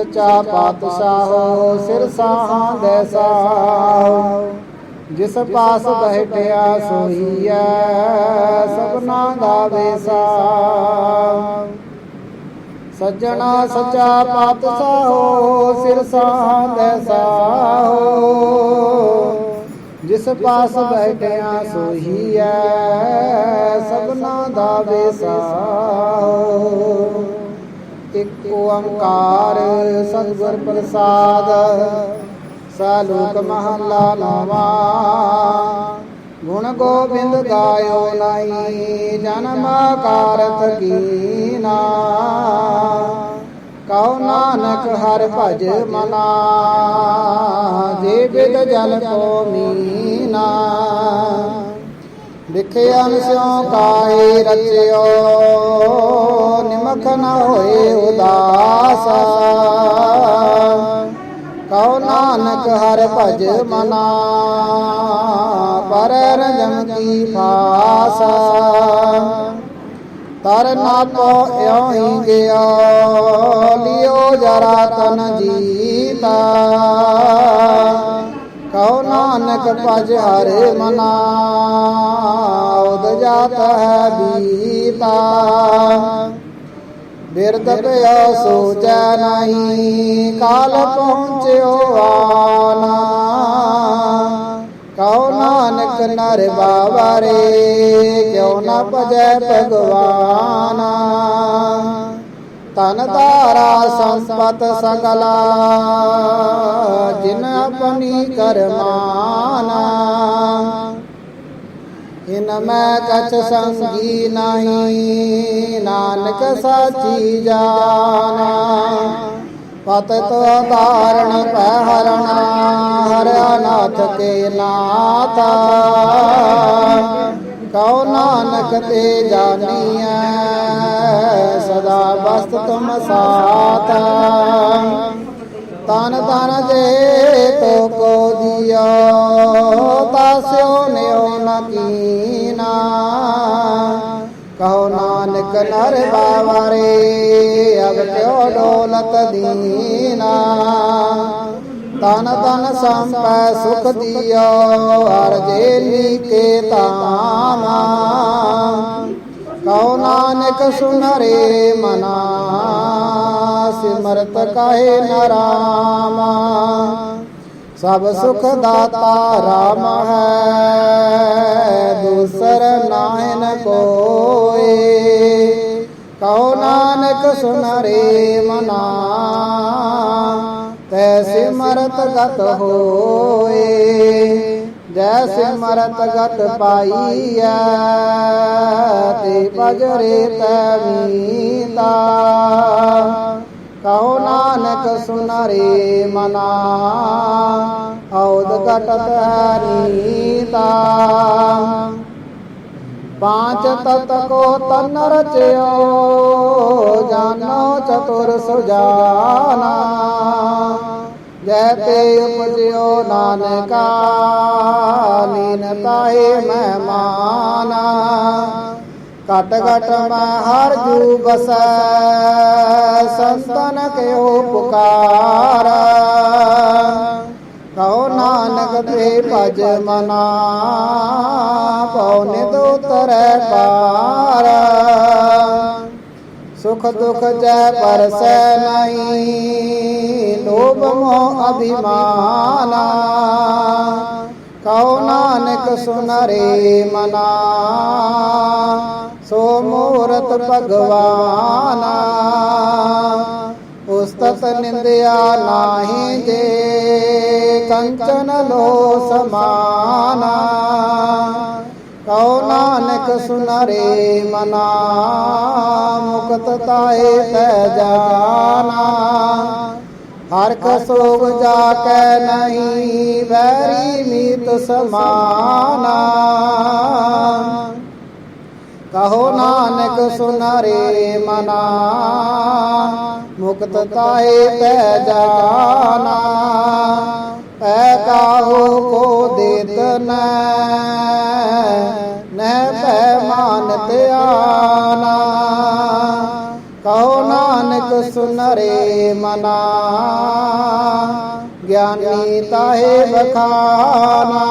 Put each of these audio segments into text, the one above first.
ਸੱਚਾ ਪਾਤਸ਼ਾਹੋ, ਸਿਰ ਸਾਹਾਂ ਦੇ ਸਾਹ। ਜਿਸ ਪਾਸ ਬਹਿਟਿਆ ਸੋਈਐ ਸਭਨਾ ਦਾ ਵੇਸਾ। ਸੱਜਣਾ ਸੱਚਾ ਪਾਤਸ਼ਾਹੋ, ਸਿਰ ਸਾਹਾਂ ਦੇ ਸਾਹੋ। ਜਿਸ ਪਾਸ ਬੈਠਿਆ ਸੋਹੀਐ, ਸਭਨਾ ਦਾ ਵੇਸਾਹੋ ਇੱਕ ਓੰਕਾਰ ਸਤਿਗੁਰ ਪ੍ਰਸਾਦ ਸਾਲੂਕ ਮਹਲਾ ਨਵਾ ਗੁਣ ਗੋਬਿੰਦ ਗਾਇਓ ਨਹੀਂ ਜਨਮ ਕਾਰਤ ਕੀਨਾ ਕਉ ਨਾਨਕ ਹਰ ਭਜ ਮਨਾ, ਜੇ ਬਿਦ ਜਲ ਕੋ ਮੀਨਾ। ਵਿਖਿਆਨ ਸਿਉ ਕਾਏ ਰਚਿਓ, ਨਿਮਖ ਨ ਹੋਏ ਉਦਾਸ। ਕਉ ਨਾਨਕ ਹਰ ਭਜ ਮਨਾ, ਪਰ ਰਜਮ ਕੀ ਫਾਸ। ਤਰ ਨਾ ਤੋ ਇਉ ਹੀ ਗਿਆ ਲਿਓ ਜਰਾ ਤਨ ਜੀਤਾ। ਕਉ ਨਾਨਕ ਭਜ ਹਰੇ ਮਨਾ। ਉਦ ਜਾਤ ਹੈ ਬੀਤਾ। ਬਿਰਦ ਪਿਆ ਸੋਚੈ ਨਹੀਂ, ਕਾਲ ਪਹੁੰਚਿਓ ਆਨਾ। ਕਉ ਨਾਨਕ ਨਰ ਰੇ, ਕਿਉ ਨਾ ਭਜੈ ਭਗਵਾਨ। ਤਨ ਤਾਰਾ ਸੰਪਤ ਸਗਲਾ, ਜਿਨ ਆਪਣੀ ਕਰਮਾਨਾ ਇਨ ਮੈਂ ਕਛ ਸੰਗੀ ਨਹੀਂ, ਨਾਨਕ ਸਾਚੀ ਜਾਣਾ ਪਤ ਤੋ ਧਾਰਣ ਪੈ ਹਰਣਾ ਹਰਿਆ ਨਾਥ ਕੇ ਨਾਥ। ਕਉ ਨਾਨਕ ਤੇ ਜਾਨੀਐ, ਸਦਾ ਬਸਤ ਤੁਮ ਸਾਥ। ਤਨ ਤਨ ਜੇ ਤੋ ਕੋ ਦਿਓ ਤਾਸਿਓ ਨਿਉ ਨ ਕੀਨਾ। ਕਹੋ ਨਾਨਕ ਨਰ ਬਾਵਰੇ ਅਬ ਤਿਉ ਡੋਲਤ ਦੀਨਾ। ਤਨ ਤਨ ਸੰਪੈ ਸੁਖ ਦਿਓ ਹਰ ਜੇਲੀ ਕੇ ਤਾਮ ਕਉ ਨਾਨਕ ਸੁਨਰੇ ਮਨਾ, ਸਿਮਰਤ ਕਾਹੇ ਨਰਾਮਾ ਸਭ ਸੁਖ ਦਾਤਾ ਰਾਮ ਹੈ, ਦੂਸਰ ਨਾਹਿਨ ਕੋਏ। ਕਉ ਨਾਨਕ ਸੁਨਰੇ ਮਨਾ ਸਿਮਰਤ ਗਤ ਹੋਏ, ਜੈ ਸਿਮਰਤ ਗਤ ਪਾਈਐ, ਤੇ ਪਜਰੇ ਤੈ ਮੀਤਾ ਕਹੋ ਨਾਨਕ ਸੁਨਰੇ ਮਨਾ, ਔਦ ਘਟਤ ਨੀਤਾ ਪਾਂਚ ਤਤ ਕੋ ਤਨ ਰਚਿਓ, ਜਾਨੋ ਚਤੁਰ ਸੁਜਾਨਾ। ਜੈ ਤੇ ਉਪਜਿਓ ਨਾਨਕਾ, ਲੀਨ ਤਾਏ ਮਹਿਮਾਨਾ। ਘਟ ਘਟ ਮੈਂ ਹਰ ਜੂ ਬਸੈ ਸੰਤਨ ਕਿਉ ਪੁਕਾਰ। ਕਹੋ ਨਾਨਕ ਤੇ ਭਜ ਮਨਾ ਪਉ ਨਿਤ ਉਤਰੈ ਪਾਰ। ਸੁਖ ਦੁਖ ਜੈ ਪਰਸੈ ਨਹੀਂ, ਲੋਭ ਮੋਹ ਅਭਿਮਾਨਾ। ਕਹੋ ਨਾਨਕ ਸੁਨਰੇ ਮਨਾ, ਸੋ ਮੂਰਤ ਭਗਵਾਨਾ। ਉਸਤਤ ਨਿੰਦਿਆ ਨਾਹੀ ਜੇ, ਕੰਚਨ ਲੋ ਸਮਾਨਾ। ਕਉ ਨਾਨਕ ਸੁਨਰੇ ਮਨਾ, ਮੁਕਤ ਤਾਏ ਤੈ ਜਾਨਾ ਹਰ ਕਸੋਗ ਜਾ ਕੈ ਨਹੀਂ, ਵੈਰੀ ਮੀਤ ਸਮਾਨਾ। ਕਹੋ ਨਾਨਕ ਸੁਨਰੇ ਮਨਾ, ਮੁਕਤ ਤਾਏ ਪੈ ਜਾਣਾ ਪੈ ਕਾਹੂ ਕੋ ਦੇਤ ਨੈ ਨਹਿ ਪੈ ਮਾਨਤ ਆਨਾ ਕਹੋ ਨਾਨਕ ਸੁਨਰੇ ਮਨਾ। ਗਿਆਨੀ ਤਾਹੇ ਬਖਾਨਾ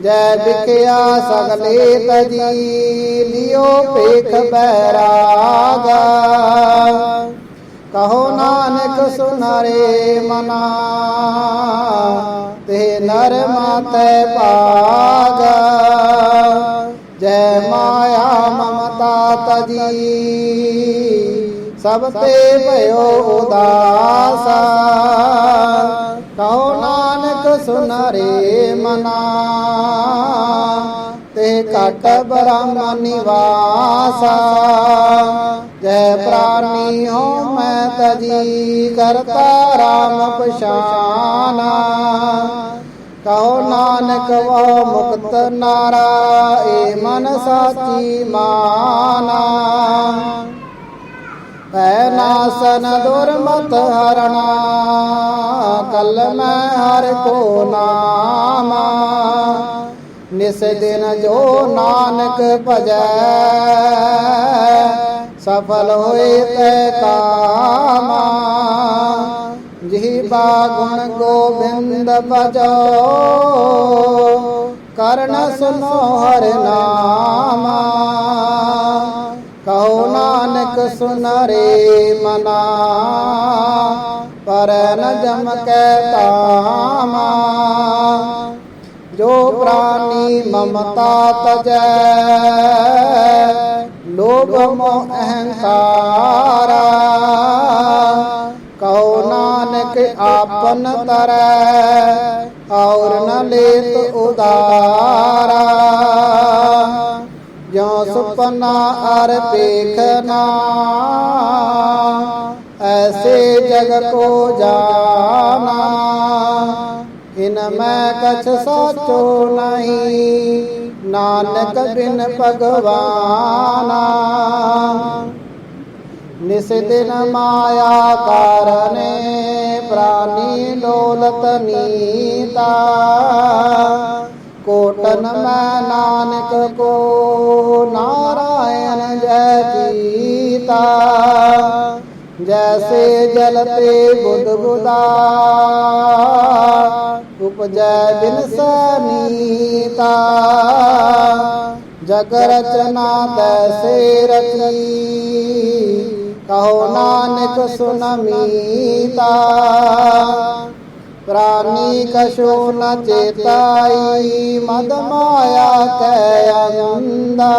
ਜੈ ਵਿਕਿਆ ਸਗਲੇ ਤਜੀ ਲਿਓ ਪੇਖ ਬੈਰਾਗ। ਕਹੋ ਨਾਨਕ ਸੁਨਰੇ ਮਨਾ, ਤੇ ਨਰ ਮਾਤੇ ਪਾਗ ਜੈ ਮਾਇਆ ਮਮਤਾ ਤਜੀ। ਸਭ ਤੇ ਭਇਓ ਉਦਾਸ। ਕਹੋ ਨਾਨਕ ਸੁਨਰੇ ਮਨਾ। ਤੇ ਘਟ ਬ੍ਰਹਮ ਨਿਵਾਸ। ਜੈ ਪ੍ਰਾਨੀ ਹੋ ਮੈਂ ਤਜੀ, ਕਰਤਾ ਰਾਮ ਪਛਾਨਾ। ਕਹੋ ਨਾਨਕ ਵੋ ਮੁਕਤ ਨਾਰਾ ਏ ਮਨ ਸਾਚੀ ਮਾਨਾ? ਪੈ ਨਾਸਨ ਦੁਰਮਤ ਹਰਣਾ ਕਲ ਮੈਂ ਹਰ ਕੋ ਨਾਮਾ। ਨਿਸ ਦਿਨ ਜੋ ਨਾਨਕ ਭਜੈ, ਸਫਲ ਹੋਏ ਤੈ ਕਾਮਾ। ਜਿਹ ਬਾਗੁਣ ਗੋਬਿੰਦ ਭਜੋ ਕਰਨ ਸੁਨੋ ਹਰ ਨਾਮ। ਕਹੋ ਨਾਨਕ ਸੁਨਰੇ ਮਨਾ। ਪਰ ਨ ਜਮ ਕੈ ਤਾਮਾ ਜੋ ਪ੍ਰਾਨੀ ਮਮਤਾ ਤਜੈ, ਲੋਭ ਮੋਹ ਅਹੰਕਾਰਾ। ਆਪਨ ਤਰੈ ਔਰ ਨ ਲੇਤ ਉਦਾਰਾ। ਜੋ ਸੁਪਨਾ ਅਰ ਪੇਖਨਾ ਐਸੇ ਜਗ ਕੋ ਜਾਣਾ। ਇਨ ਮੈਂ ਕਛ ਸਾਚੋ ਨਹੀਂ, ਨਾਨਕ ਬਿਨ ਭਗਵਾਨਾ। ਨਿਸ ਦਿਨ ਮਾਇਆ ਕਾਰਨੇ ਪ੍ਰਾਨੀ ਦੌਲਤ ਨੀਤਾ। ਕੋਟਨ ਮੈਂ ਨਾਨਕ ਕੋ ਨਾਰਾਇਣ ਜੈ ਜੀਤਾ ਜੈਸੇ ਜਲ ਤੇ ਬੁੱਧ ਬੁਦਾ, ਉਪਜੈ ਬਿਨ ਸਨੀਤਾ। ਜਗ ਰਚਨਾ ਤੈਸੇ ਰਚੀ। ਕਹੋ ਨਾਨਕ ਸੁਨ ਮੀਤਾ ਪ੍ਰਾਨੀ ਕਛੋ ਨ ਚੇਤਾਈ, ਮਦ ਮਾਇਆ ਕੈ ਅੰਦਾ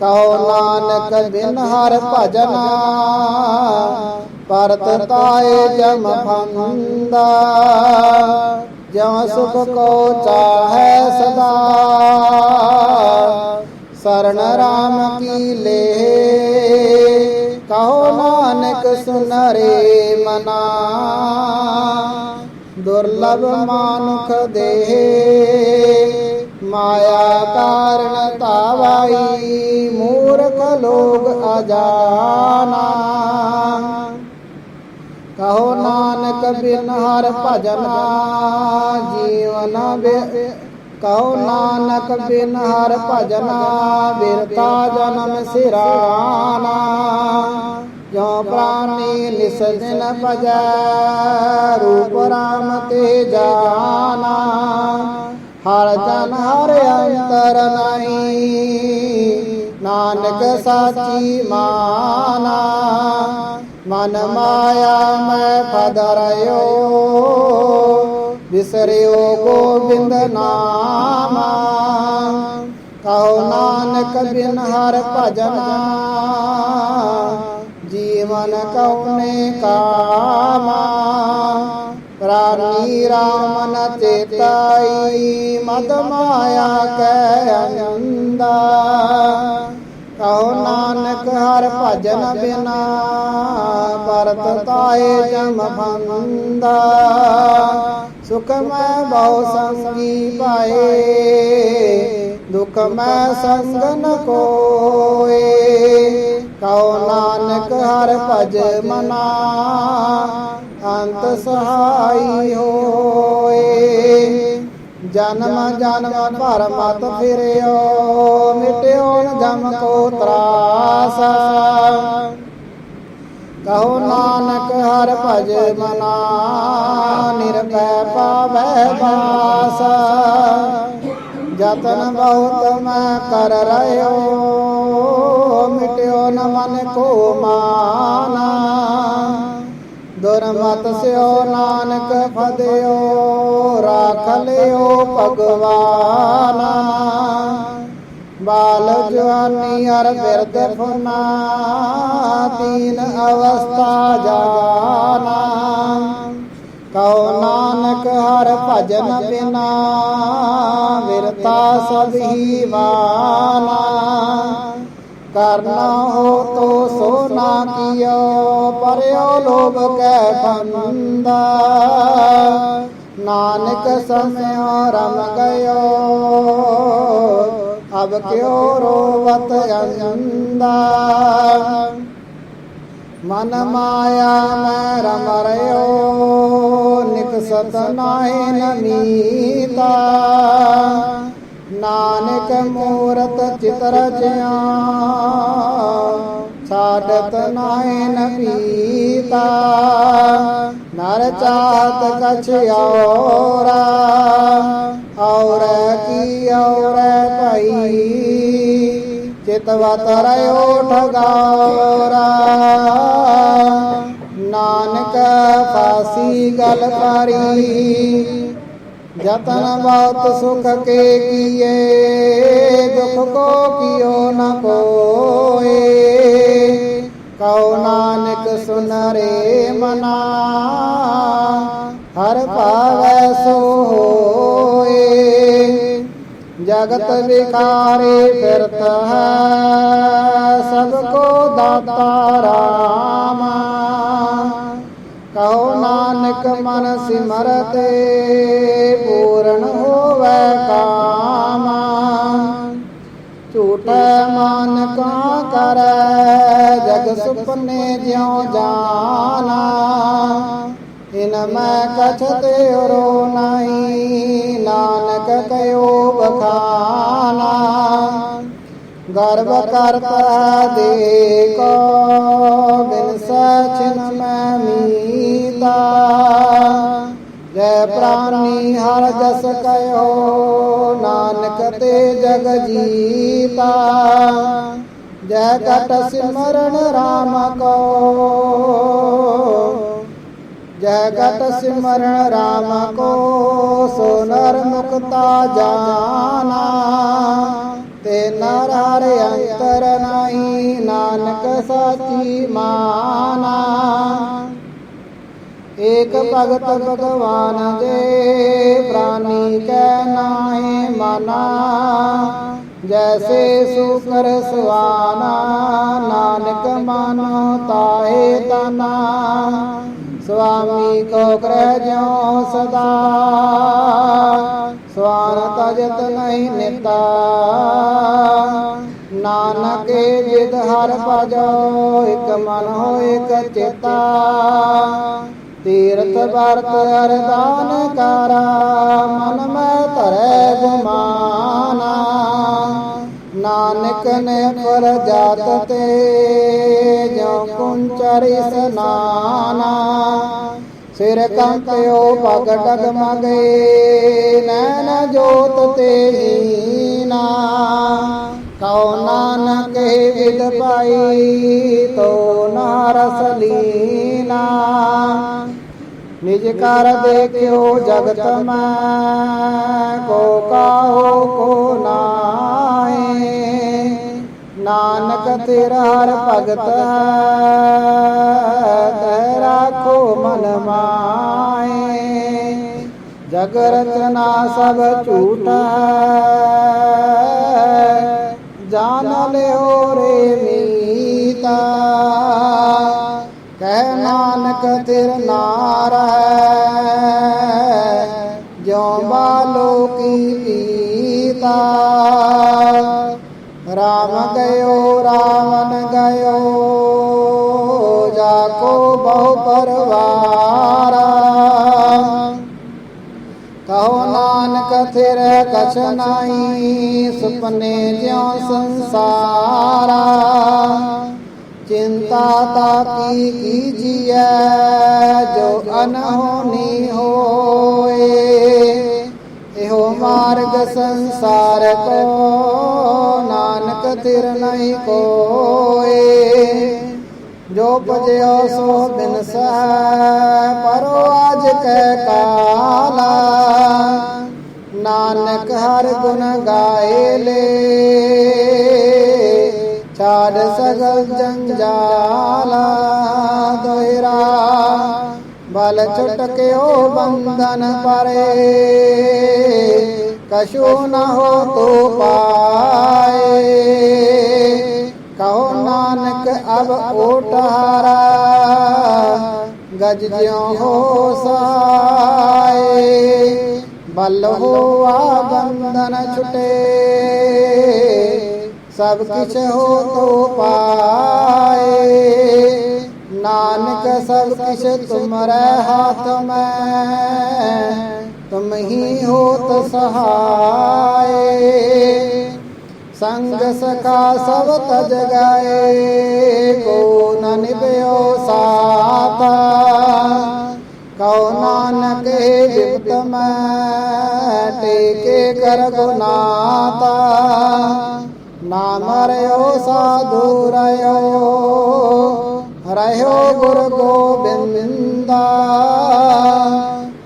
ਕਹੋ ਨਾਨਕ ਬਿਨ ਹਰ ਭਜਨਾ, ਪਰਤ ਤਾਏ ਜਮ ਫੰਦਾ। ਜਿਉ ਸੁਖ ਕੋ ਚਾਹੈ ਸਦਾ ਸਰਣ ਰਾਮ ਕੀ ਲੇ ਕਹੋ ਨਾਨਕ ਸੁਨਰੇ ਮਨਾ। ਦੁਰਲਭ ਮਾਨੁਖ ਦੇਹ, ਮਾਇਆ ਕਾਰਨ ਤਾਵਾਈ, ਮੂਰਖ ਲੋਗ ਅਜਾਨਾ। ਕਹੋ ਨਾਨਕ ਬਿਨ ਹਰ ਭਜਨਾ ਜੀਵਨ ਬੇ, ਕਹੋ ਨਾਨਕ ਬਿਨ ਹਰ ਭਜਨਾ ਬਿਰਤਾ ਜਨਮ ਸਿਰਾਨਾ। ਜੋ ਪ੍ਰਾਨੀ ਨਿਸ ਦਿਨ ਭਜੈ, ਰੂਪ ਰਾਮ ਤੇ ਜਾਨਾ ਹਰ ਜਨ ਹਰ ਅੰਤਰ ਨਹੀਂ, ਨਾਨਕ ਸਾਚੀ ਮਾਨਾ। ਮਨ ਮਾਇਆ ਮੈਂ ਫਦਰਿਓ ਵਿਸਰਿਓ ਗੋਬਿੰਦ ਨਾਮਾ। ਕਹੋ ਨਾਨਕ ਬਿਨ ਹਰ ਭਜਨਾ ਜੀਵਨ ਕਉਨੇ ਕਾਮਾ। ਪ੍ਰਾਨੀ ਰਾਮ ਨ ਚੇਤਾਈ, ਮਦ ਮਾਇਆ ਕੈ ਅੰਦਾ ਕਹੋ ਨਾਨਕ ਹਰ ਭਜਨ ਬਿਨਾ ਪਰਤ ਤਾਏ ਜਮ ਫੰਦਾ ਸੁਖ ਮੈਂ ਬਹੁ ਸੰਗੀ ਪਾਏ, ਦੁਖ ਮੈਂ ਸੰਗ ਨ ਕੋਏ। ਕਹੋ ਨਾਨਕ ਹਰ ਭਜ ਮਨਾ, ਅੰਤ ਸਹਾਈ ਹੋਏ। ਜਨਮ ਜਨਮ ਭਰ ਮਤ ਫਿਰਿਓ, ਮਿਟਿਓ ਨ ਜਮ ਕੋ ਤਰਾਸ। ਕਹੋ ਨਾਨਕ ਹਰ ਭਜ ਮਨਾ, ਨਿਰਭੈ ਪਾਵੈ ਬਾਸ। ਜਤਨ ਬਹੁਤ ਮੈਂ ਕਰ ਰਹਿਓ ਮਿਟਿਓ ਨ ਮਨ ਕੋ ਮਾਨਾ। ਦੁਰਮਤ ਸਿਓ ਨਾਨਕ ਫਦਿਓ ਰਾਖ ਲਿਓ ਭਗਵਾਨਾ। ਬਾਲ ਜਵਾਨੀ ਅਰ ਬਿਰਦ ਫੁਨਾ ਤੀਨ ਅਵਸਥਾ ਜਾਨਾ ਕਹੋ ਨਾਨਕ ਹਰ ਭਜਨ ਬਿਨਾ ਵਿਰਤਾ ਸਭ ਹੀ ਵਾਨਾ। ਕਰਨਾ ਹੋ ਤੋ ਸੋ ਨਾ ਕੀਓ ਪਰਿਓ ਲੋਭ ਕੈ ਫੰਦਾ ਨਾਨਕ ਸਮਿਓ ਰਮ ਗਇਓ, ਅਬ ਕਿਉ ਰੋਵਤ ਅੰਦਾ। ਮਨ ਮਾਇਆ ਮੈਂ ਰਮ ਰਿਓ ਨਿਕਸਤ ਨਾਹੀ ਨਮੀਤਾ ਨਾਨਕ ਮੂਰਤ ਚਿਤਰ ਜਿਆ ਛਾੜਤ ਨਾਹੀ ਨਪੀਤਾ ਨਰ ਚਾਹਤ ਕਛ ਔਰਾ। ਔਰ ਕੀ ਔਰ ਭਈ। ਚਿਤਵਤ ਰਿਓ ਠਗਾਰਾ ਨਾਨਕ ਫਾਸੀ ਗਲ ਕਰੀ ਜਤਨ ਬਹੁਤ ਸੁਖ ਕੇ ਕੀਏ, ਦੁਖ ਕੋ ਕੀਓ ਨ ਕੋਏ। ਕਉ ਨਾਨਕ ਸੁਨ ਰੇ ਮਨਾ, ਹਰ ਭਾਵੈ ਸੋ ਹੋਏ ਜਗਤ ਵਿਕਾਰੇ ਫਿਰਤ ਹੈ, ਸਭ ਕੋ ਦਾਤਾ ਰਾਮ। ਕਹੋ ਨਾਨਕ ਮਨ ਸਿਮਰਤੇ, ਪੂਰਨ ਹੋਵੇ ਕਾਮ। ਝੂਠੈ ਮਨ ਕਾ ਕਰੈ, ਜਗ ਸੁਪਨੇ ਜਿਉ ਜਾਨਾ। ਇਨ ਮੈਂ ਕਛ ਤੇਰੋ ਨਹੀਂ, ਨਾਨਕ ਕਯੋ ਬਖਾਨਾ। ਗਰਵ ਕਰਤਾ ਦੇ ਕੋ ਬਿਨ ਸਚਨ ਮੈਂ ਮੀਤਾ ਜੈ ਪ੍ਰਾਨੀ, ਹਰ ਜਸ ਕਯੋ ਨਾਨਕ ਤੇ ਜਗ ਜੀਤਾ। ਜੈ ਕਟ ਸਿਮਰਨ ਰਾਮ ਕੋ। ਜੈ ਗਟ ਸਿਮਰਨ ਰਾਮ ਕੋ, ਸੋ ਨਰ ਮੁਕਤਾ ਜਾਨਾ ਤੇ ਨਰ ਹਰ ਅੰਤਰ ਨਹੀਂ, ਨਾਨਕ ਸਾਚੀ ਮਾਨਾ। ਏਕ ਭਗਤ ਭਗਵਾਨ ਦੇ ਪ੍ਰਾਨੀ ਕੈ ਨਾਹੀ ਮਨਾ। ਜੈਸੇ ਸੁਕਰ ਸੁਆਨਾ, ਨਾਨਕ ਮਾਨੋ ਤਾਹੇ ਤਨਾ। ਸੁਆਮੀ ਕੋ ਗ੍ਰਹਿ ਜਿਉ ਸਦਾ। ਸਵਾਨ ਤਜਤ ਨਹੀਂ ਨਿਤਾ। ਨਾਨਕ ਜਿਦ ਹਰ ਭਜੋ, ਇਕ ਮਨ ਹੋ ਇਕ ਚੇਤਾ। ਤੀਰਥ ਵਰਤ ਅਰਦਾਨ ਕਰਾ, ਮਨ ਮੈਂ ਧਰੈ ਗੁਮਾਨਾ। ਨਾਨਕ ਨੇ ਪਰ ਜਾਤ ਤੇ ਜੋ ਕੁੰਚਰੀ ਸਨਾਨਾ ਸਿਰ ਕੰਪਿਓ ਪਗ ਡਗਮਗੇ ਨੈਣ ਜੋਤ ਤੇ ਨਾ ਕਉ ਨਾਨਕ ਵਿਦ ਪਾਈ ਤੋ ਨਾਰਸ ਲੀਨਾ। ਨਿਜ ਕਰ ਦੇਖਿਓ ਜਗਤ ਮੈਂ, ਕੋ ਕਾਹੋ, ਕੋ ਨਾਏ ਨਾਨਕ ਤੇਰਾ ਹਰ ਭਗਤ ਤੈ ਰਾਖੋ ਮਨ ਮਾਏ ਜਗ ਰਚਨਾ ਸਭ ਝੂਠਾ ਜਾਣ ਲਿਓ ਰੇ ਮੀਤਾ। ਕਹਿ ਨਾਨਕ ਤਿਰ ਨਾਰ ਹੈ। ਜਿਉ ਕੀ ਪੀਤਾ। ਰਾਮ ਗਇਓ, ਰਾਵਣ ਗਇਓ ਜਾ ਕੋ ਬਹੁ ਪਰਵਾਰਾ। ਕਹੋ ਨਾਨਕ ਫਿਰ ਕਛ ਨਾਹੀ, ਸੁਪਨੇ ਜਿਉ ਸੰਸਾਰਾ। ਚਿੰਤਾ ਤਾ ਕੀ ਕੀਜੀਐ, ਜੋ ਅਨਹੋਨੀ ਹੋਏ। ਇਹੋ ਮਾਰਗ ਸੰਸਾਰ ਕੋ, ਨਾਨਕ ਤਿਰ ਨਹੀਂ ਕੋਏ। ਜੋ ਭਜਿਓ ਸੋ ਬਿਨਸੈ ਪਰੋ ਅਜ ਕੈ ਕਾਲਾ। ਨਾਨਕ ਹਰ ਗੁਣ ਗਾਏ ਲੇ। ਛਾੜ ਸਗਲ ਜੰਜਾਲਾ ਦੋਹਿਰਾ ਬਲ ਛੁਟਕਿਓ ਬੰਧਨ ਪਰੇ। ਕਛੂ ਨ ਹੋ ਤੋ ਪਾਏ। ਕਹੋ ਨਾਨਕ ਅਬ ਓਟਾਰਾ ਗਜ ਜਿਉ ਹੋ ਸਾਏ। ਬਲ ਹੋਆ ਬੰਧਨ ਛੁਟੇ। ਸਭ ਕਿਛ ਹੋ ਤੋ ਪਾਏ। ਨਾਨਕ ਸਭ ਕਿਛ ਤੁਮਰੇ ਹਾਥ ਮੈਂ। ਤੁਮ ਹੀ ਹੋਤ ਸਹਾਏ। ਸੰਗ ਸਖਾ ਸਭ ਤਜ ਗਏ। ਕੋ ਨ ਨਿਭਿਓ ਸਾਥ। ਕਉ ਨਾਨਕ ਏ ਵਿਪਤ ਮੈਂ। ਟੇਕੇ ਕਰ ਗੁਨਾਤਾ ਨਾ ਮਰਿਓ, ਸਾਧੂ ਰਿਓ ਰਹਿਓ ਗੁਰ ਗੋਬਿੰਦਾ।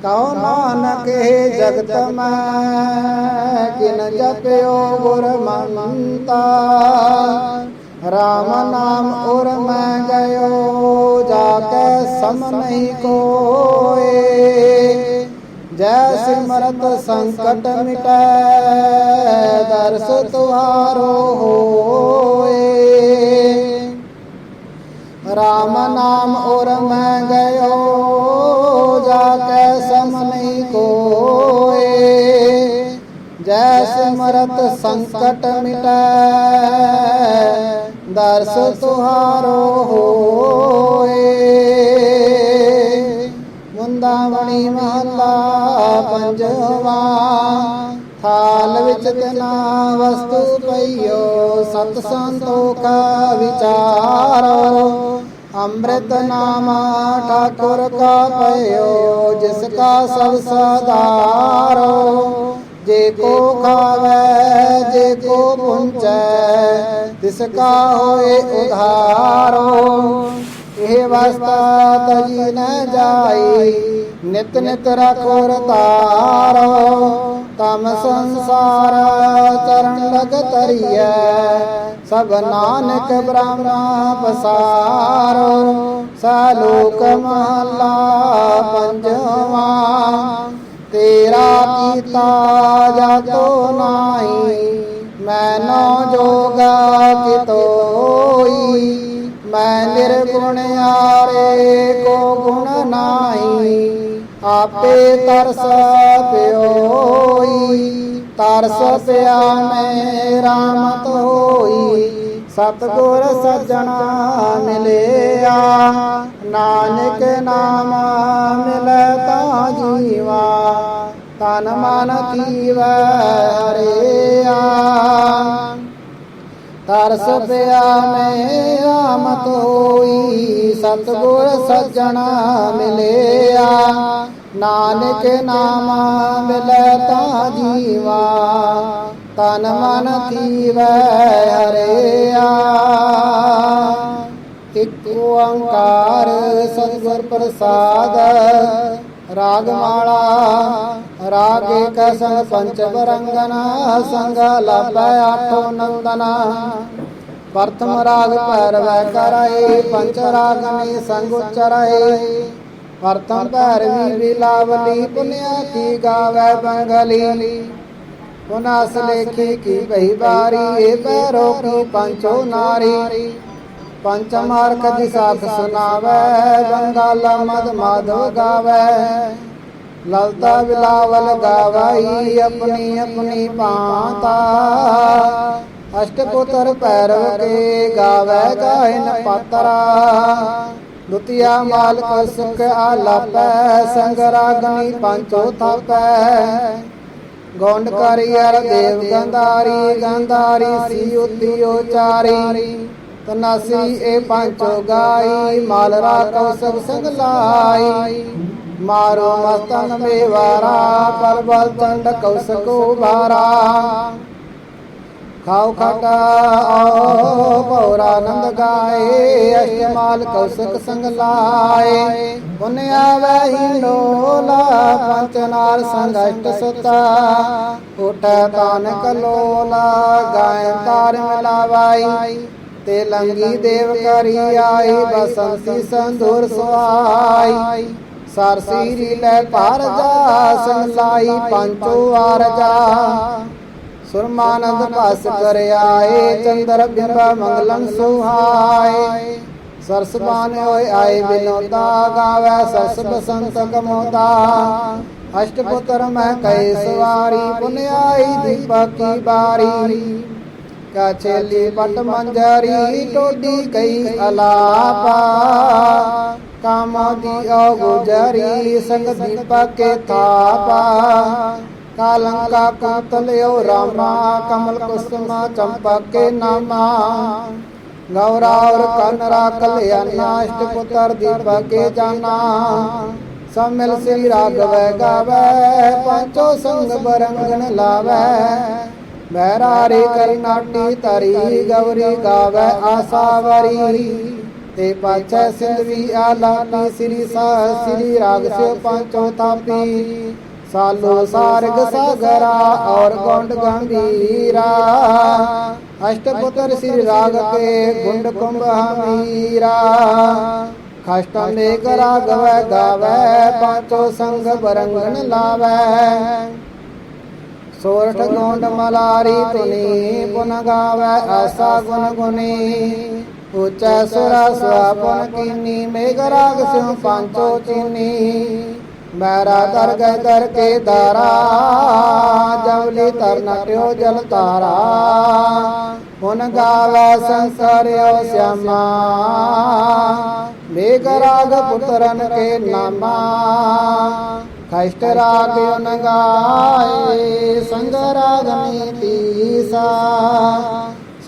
ਕਉ ਨਾਨਕ ਏ ਜਗਤ ਮੈਂ, ਕਿਨ ਜਪਿਓ ਗੁਰ ਮੰਤਾ। ਰਾਮ ਨਾਮ ਉਰ ਮੈਂ ਗਇਓ ਜਾ ਕੇ ਸਮ ਨਹੀਂ ਕੋਏ। ਜੈ ਸਿਮਰਤ ਸੰਕਟ ਮਿਟੈ, ਦਰਸ ਤੁਹਾਰੋ ਹੋਏ। ਰਾਮ ਨਾਮ ਔਰ ਮੈਂ ਗਇਓ ਜਾ ਕੇ ਸਮ ਨਹੀਂ ਕੋਏ। ਜੈ ਸਿਮਰਤ ਸੰਕਟ ਮਿਟੈ, ਦਰਸ ਤੁਹਾਰੋ ਹੋਏ। ਮੁੰਦਾਵਣੀ ਮਹੱਲਾ ਪੰਜਵਾ, ਥਾਲ ਵਿੱਚ ਤਨਾ ਵਸਤੂ ਪਈਓ, ਸਤ ਸੰਤੋਖਾ ਵਿਚਾਰੋ। ਅੰਮ੍ਰਿਤ ਨਾਮਾ ਠਾਕੁਰ ਕਾ ਪਇਓ, ਜਿਸ ਕਾ ਸਭ ਸਦਾਰੋ। ਜੇ ਕੋ ਖਾਵੇ, ਜੇ ਕੋ ਪੁੰਚੈ, ਤਿਸ ਕਾ ਹੋਏ ਉਧਾਰੋ। ਇਹ ਵਸਤਾ ਤਜੀ ਨ ਜਾਈ ਨਿਤ ਨਿਤ ਰਖੋ ਰਤਾਰੋ ਤਮ ਸੰਸਾਰ ਚਰਨ ਲਗ ਤਰੀਐ ਸਭ ਨਾਨਕ ਬ੍ਰਹਮਾ ਪਸਾਰੋ ਸਾਲੋਕ ਮਹਲਾ ਪੰਜਵਾ। ਤੇਰਾ ਕੀਤਾ ਜਾਤੋ ਨਾਹੀ ਮੈਨੋ ਜੋਗਾ ਕਿਤੋਈ ਮੈਂ ਨਿਰਗੁਣ ਆਰੇ ਕੋ ਗੁਣ ਨਾਹੀ। ਆਪੇ ਤਰਸ ਪਿਓਈ, ਤਰਸ ਪਿਆ ਮੈਂ ਰਾਮਤ ਹੋਈ। ਸਤਗੁਰ ਸਜਣਾ ਮਿਲਿਆ, ਨਾਨਕ ਨਾਮ ਮਿਲੈ ਤਾ ਜੀਵਾ। ਤਨ ਮਨ ਕੀਵੈ ਹਰਿਆ। ਤਰਸ ਪਿਆ ਮੈਂ ਰਾਮਤ ਹੋਈ, ਸਤਗੁਰ ਸੱਜਣਾ ਮਿਲਿਆ। ਨਾਨਕ ਨਾਮ ਮਿਲੈ ਤਾ ਜੀਵਾ, ਤਨ ਮਨ ਕੀਵੈ ਹਰਿਆ। ਇਕ ਓੰਕਾਰ ਸਤਿਗੁਰ ਪ੍ਰਸਾਦ ਰਾਗ ਮਾਲਾ ਰਾਗੇ ਕਸਨ ਪੰਚ ਬਰੰਗਨਾ ਸੰਗ ਲਾਪੈ ਆਠੋ ਨੰਦਨਾ। ਪ੍ਰਥਮ ਰਾਗ ਭੈਰਵੈ ਕਰਾਏ ਪੰਚ ਰਾਗਨੀ ਸੰਗ ਉਚਰਾਏ ਪ੍ਰਥਮ ਭੈਰਵੀ ਬਿਲਾਵਲੀ ਪੁਨਿਆ ਕੀ ਗਾਵੇ ਬੰਗਲੀ। ਪੁਨਾਸ ਲੇਖੀ ਕੀ ਬਈ ਬਾਰੀ ਏ ਪੈਰੋ ਕੀ ਪੰਚੋ ਨਾਰੀ। ਪੰਚ ਮਾਰਖ ਦੀ ਸਾਥ ਸੁਨਾਵੇ ਬੰਗਾਲਾ ਮਦ ਮਾਧਵ ਗਾਵੇ। ਲਲਤਾ ਬਿਲਾਵਲ ਗਾਵਾਈ ਆਪਣੀ ਆਪਣੀ ਪਾਤਾ ਅਸ਼ਟ ਪੁੱਤਰ ਭੈਰਵ ਕੇ ਗਾਵੇ ਗਾਇਨ ਪਾਤਰਾ। ਦੁਤੀਆ ਮਾਲਕ ਸੁਖ ਆਲਾਪੈ ਸੰਗ ਪੰਚੋ ਥਾਪੈ। ਗੌਂਡ ਕਰੀ ਅਰ ਦੇਵ ਗੰਧਾਰੀ ਗੰਧਾਰੀ ਸੀ ਉਤੀ ਉਚਾਰੀ। ਤਨਾਸੀ ਇਹ ਪੰਚੋ ਗਾਈ, ਮਾਲ ਰਾਖੋ ਸਭ ਸੰਗ ਲਾਈ। ਮਾਰੋ ਮਸਤਨ ਮੇਵਾਰਾ ਪਰਬਲ ਤੰਡ ਕੌਸਕੋ ਬਾਰਾ ਖਾਉ ਖਾਟਾ ਆਓ ਪੌਰਾਨੰਦ ਗਾਏ ਅਸ਼ਮਾਲ ਕੌਸਕ ਸੰਗ ਲਾਏ। ਪੁਨ ਆਵੈ ਹੀ ਲੋਲਾ, ਪੰਚ ਨਾਲ ਸੰਗਸ਼ਟ ਸੁਤਾ। ਉਠੈ ਤਾਨ ਕਲੋਲਾ ਗਾਇ ਤਾਰ ਮਿਲਾਵਾਈ। ਤੇ ਲੰਗੀ ਦੇਵ ਕਰੀ ਆਈ, ਬਸੰਤੀ ਸੰਧੂਰ ਸੁਆਈ ਸਰਸੀ ਲੈ ਭਾਰ ਜਾ ਸੰਗ ਲਾਈ ਪੰਚੋ ਆਰਜਾ। ਸੁਰਮਾਨੰਦ ਭਸ ਕਰ ਆਏ ਚੰਦਰ ਬਿੰਬ ਮੰਗਲੰ ਸੁਹਾਏ। ਸਰਸ ਹੋਏ ਆਏ ਬਿਨੋਦਾ ਗਾਵੇ ਸਰਸ ਬਸੰਤ ਕਮੋਦਾ। ਅਸ਼ਟ ਪੁੱਤਰ ਮੈਂ ਕੈ ਸਵਾਰੀ ਪੁਨ ਆਈ ਦੀਪਕ ਕੀ ਬਾਰੀ। ਕਾ ਛੇਲੀ ਪਟ ਮੰਜਰੀ, ਟੋਡੀ ਕਈ ਅਲਾਪਾ। ਕਾਮ ਦੀ ਔ ਗੁਜਰੀ ਸੰਗ ਦੀਪਕ ਕੇ ਥਾਪਾ। ਕਾਲੰਕਾ ਕਾਤਲਿਓ ਰਾਮਾ, ਕਮਲ ਕੁਸਮਾ ਚੰਪਕ ਕੇ ਨਾਮਾ। ਗੌਰਾ ਔਰ ਕੰਨ ਰਾਖ ਪੁੱਤਰ ਦੀਪਕ ਕੇ ਜਾਨਾ ਸਮਿਲ ਸ੍ਰੀ ਰਾਗਵੈ ਗਾਵੈ, ਪੰਚੋ ਸੰਗ ਬਰੰਗਣ ਲਾਵੈ। ਬਹਿਰਾਰੇ ਕਰਨਾਟੀ ਤਰੀ ਗੌਰੀ ਗਾਵੈ ਆਸਾਵਰੀ ਤੇ ਪਾਛੈ ਸਿੰਧਵੀ ਆਲਾਪੀ ਸ੍ਰੀ ਸਾ ਸ੍ਰੀ ਰਾਗ ਸੇ ਪੰਚੋ ਤਾਪੀ ਸਾਲੋ ਸਾਰਗ ਸਾਗਰਾ ਔਰ ਗੌਂਡ ਗੰਭੀਰਾ। ਅਸ਼ਟ ਪੁੱਤਰ ਸ੍ਰੀ ਰਾਗ ਕੇ ਗੁੰਡ ਕੁੰਭ ਹਮੀਰਾ। ਖਸ਼ਟਾ ਮੇਘ ਰਾਗਵੈ, ਗਾਵੈ, ਪਾਚੋ ਸੰਗ ਬਰੰਗਨ ਲਾਵੈ। ਸੋਰਠ ਗੋਂਡ ਮਲਾਰੀ ਤੁਨੀ ਪੁਨ ਗਾਵੈ, ਆਸਾ ਗੁਣ ਗੁਨੀ ਉਚੈ ਸੁਰਾ ਸੁਆ ਕੀਨੀ, ਮੇਘ ਰਾਗ ਸਿਉ ਪੰਚੋ ਚੀਨੀ। ਮੈਰਾ ਦਰ ਗਏ ਦਰ ਕੇ ਦਾਰਾ ਜਵਲੀ ਤਰ ਨਟਿਓ ਜਲ ਤਾਰਾ ਪੁਨ ਗਾਵੈ ਸੰਸਰਿਓ ਸਿਆਮਾ। ਮੇਘ ਰਾਗ ਪੁੱਤਰਨ ਕੇ ਨਾਮਾ। ਖਸ਼ਟ ਰਾਗ ਉਨ ਗਾਏ ਸੰਗ ਰਾਗ ਨੀਤੀਸਾ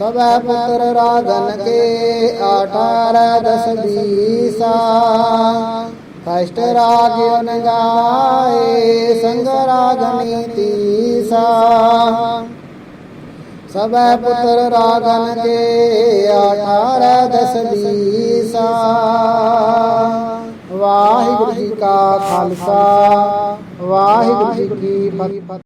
ਸਭੈ ਪੁੱਤਰ ਰਾਗਨ ਕੇ ਅਠਾਰ ਦਸ ਬੀਸਾ ਕਸ਼ਟ ਰਾਗ ਉਨ ਗਾਏ ਸੰਗ ਰਾਗ ਨੀਤੀਸਾ ਸਭੈ ਪੁੱਤਰ ਰਾਗਨ ਕੇ ਅਠਾਰ ਦਸ ਬੀਸਾ ਵਾਹਿਗੁਰੂ ਜੀ ਕਾ ਖਾਲਸਾ, ਵਾਹਿਗੁਰੂ ਜੀ ਕੀ ਫਤਿਹ।